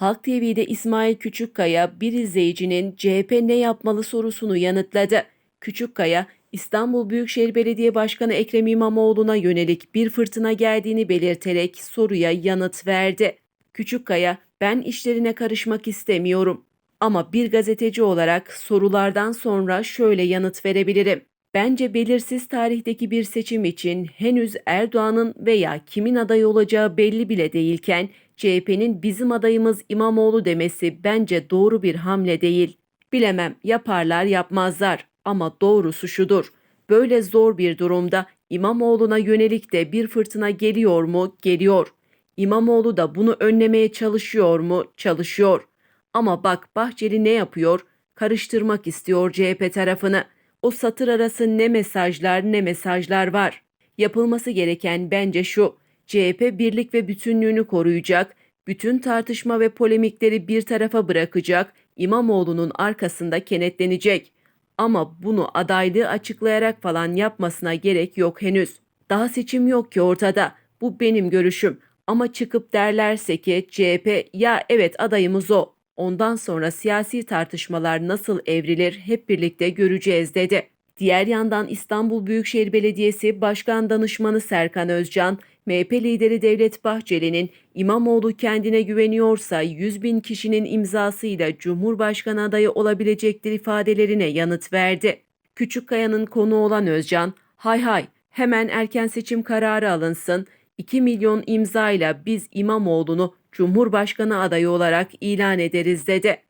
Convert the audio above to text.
Halk TV'de İsmail Küçükkaya bir izleyicinin CHP ne yapmalı sorusunu yanıtladı. Küçükkaya, İstanbul Büyükşehir Belediye Başkanı Ekrem İmamoğlu'na yönelik bir fırtına geldiğini belirterek soruya yanıt verdi. Küçükkaya, ben işlerine karışmak istemiyorum. Ama bir gazeteci olarak sorulardan sonra şöyle yanıt verebilirim. Bence belirsiz tarihteki bir seçim için henüz Erdoğan'ın veya kimin aday olacağı belli bile değilken CHP'nin bizim adayımız İmamoğlu demesi bence doğru bir hamle değil. Bilemem yaparlar yapmazlar ama doğrusu şudur. Böyle zor bir durumda İmamoğlu'na yönelik de bir fırtına geliyor mu? Geliyor. İmamoğlu da bunu önlemeye çalışıyor mu? Çalışıyor. Ama bak Bahçeli ne yapıyor? Karıştırmak istiyor CHP tarafını. O satır arası ne mesajlar ne mesajlar var. Yapılması gereken bence şu. CHP birlik ve bütünlüğünü koruyacak, bütün tartışma ve polemikleri bir tarafa bırakacak, İmamoğlu'nun arkasında kenetlenecek. Ama bunu adaylığı açıklayarak falan yapmasına gerek yok henüz. Daha seçim yok ki ortada. Bu benim görüşüm. Ama çıkıp derlerse ki CHP ya evet adayımız o. Ondan sonra siyasi tartışmalar nasıl evrilir hep birlikte göreceğiz dedi. Diğer yandan İstanbul Büyükşehir Belediyesi Başkan Danışmanı Serkan Özcan, MHP lideri Devlet Bahçeli'nin İmamoğlu kendine güveniyorsa 100 bin kişinin imzasıyla Cumhurbaşkanı adayı olabilecektir ifadelerine yanıt verdi. Küçükkaya'nın konu olan Özcan, hay hay hemen erken seçim kararı alınsın, 2 milyon imzayla biz İmamoğlu'nu Cumhurbaşkanı adayı olarak ilan ederiz dedi.